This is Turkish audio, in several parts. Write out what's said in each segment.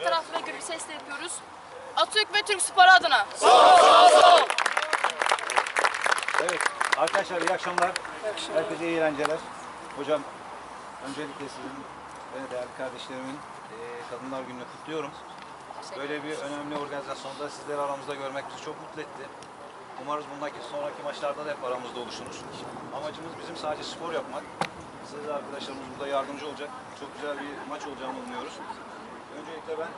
ediyoruz. Atatürk ve Türk Spor adına. Evet. Arkadaşlar iyi akşamlar. Herkese iyi eğlenceler. Hocam öncelikle sizin ve değerli kardeşlerimin eee, Kadınlar Günü'nü kutluyorum. Böyle bir önemli organizasyonda sizleri aramızda görmek bizi çok mutlu etti. Umarız bundaki sonraki maçlarda da hep aramızda oluşuruz. Amacımız bizim sadece spor yapmak. Siz arkadaşlarımız burada yardımcı olacak. Çok güzel bir maç olacağını umuyoruz. Öncelikle ben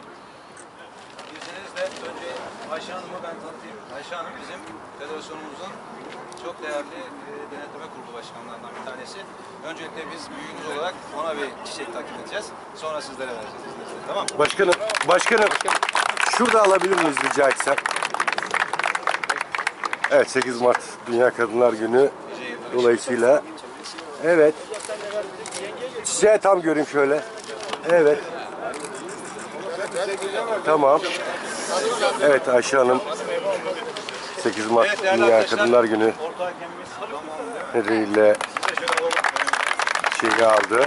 İzninizle önce Ayşe Hanım'ı ben tanıtayım. Ayşe Hanım bizim federasyonumuzun çok değerli e, denetleme kurulu başkanlarından bir tanesi. Öncelikle biz büyüğümüz olarak ona bir çiçek takdim edeceğiz. Sonra sizlere vereceğiz izninizle. Tamam mı? Başkanım, başkanım şurada alabilir miyiz rica etsem? Evet 8 Mart Dünya Kadınlar Günü dolayısıyla evet size tam göreyim şöyle evet tamam evet Ayşe Hanım 8 Mart Evet Dünya. Kadınlar Günü nedeniyle şeyi aldı.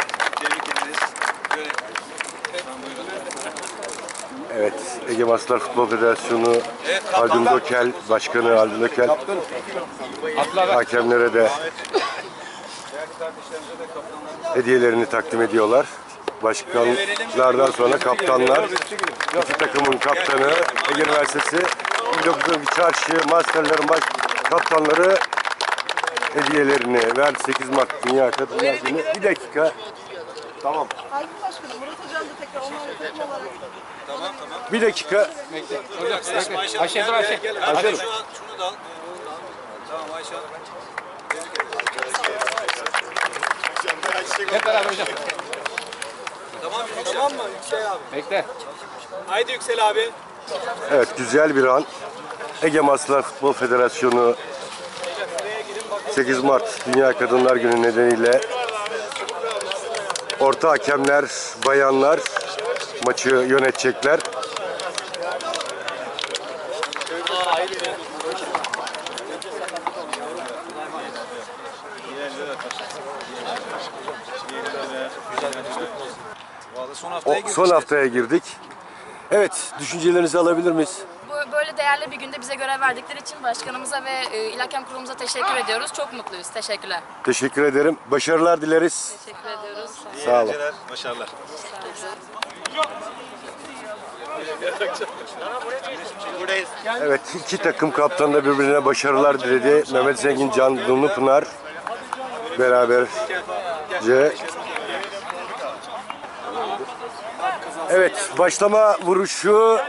Evet, Ege Maslar Futbol Federasyonu Evet, Haldun. Dokel, Başkanı Haldun Dokel, hakemlere de hediyelerini takdim ediyorlar. Başkanlardan sonra kaptanlar, iki takımın kaptanı, Ege Üniversitesi, 1912 Çarşı, Masterlerin baş kaptanları hediyelerini verdi 8 Mart Dünya Kadınlar Günü. Bir dakika. Tamam. Halbuki Başkanım Murat Hocam da tekrar onlarla takım olarak Tamam tamam. Bir dakika. Ayşe, Ayşe Ayşe. Ayşe şu an şunu da. Tamam Ayşe. Hep beraber hocam. Tamam mı? Tamam mı? Bekle. Haydi Yüksel abi. Evet, güzel bir an. Ege Maslar Futbol Federasyonu 8 Mart Dünya Kadınlar Günü nedeniyle orta hakemler, bayanlar maçı yönetecekler. Vallahi son O, haftaya girdik. son haftaya girdik. Evet, düşüncelerinizi alabilir miyiz? Bu böyle değerli bir günde bize görev verdikleri için başkanımıza ve e, İlakem kurulumuza teşekkür ediyoruz. Çok mutluyuz. Teşekkürler. Teşekkür ederim. Başarılar dileriz. Teşekkür ediyoruz. Sağ olun. Başarılar. Evet, iki takım kaptanı da birbirine başarılar diledi. Mehmet Zengin, Can Dumlupınar beraberce Evet, başlama vuruşu.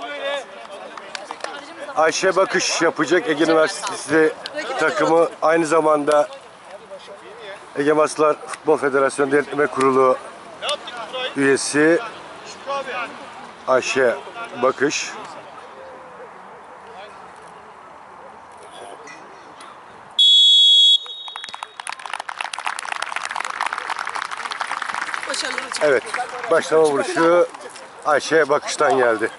Ayşe Bakış yapacak Ege Üniversitesi takımı. Aynı zamanda Ege Maslar Futbol Federasyonu Denetleme Kurulu üyesi Ayşe Bakış. Evet, başlama vuruşu Ayşe Bakış'tan geldi.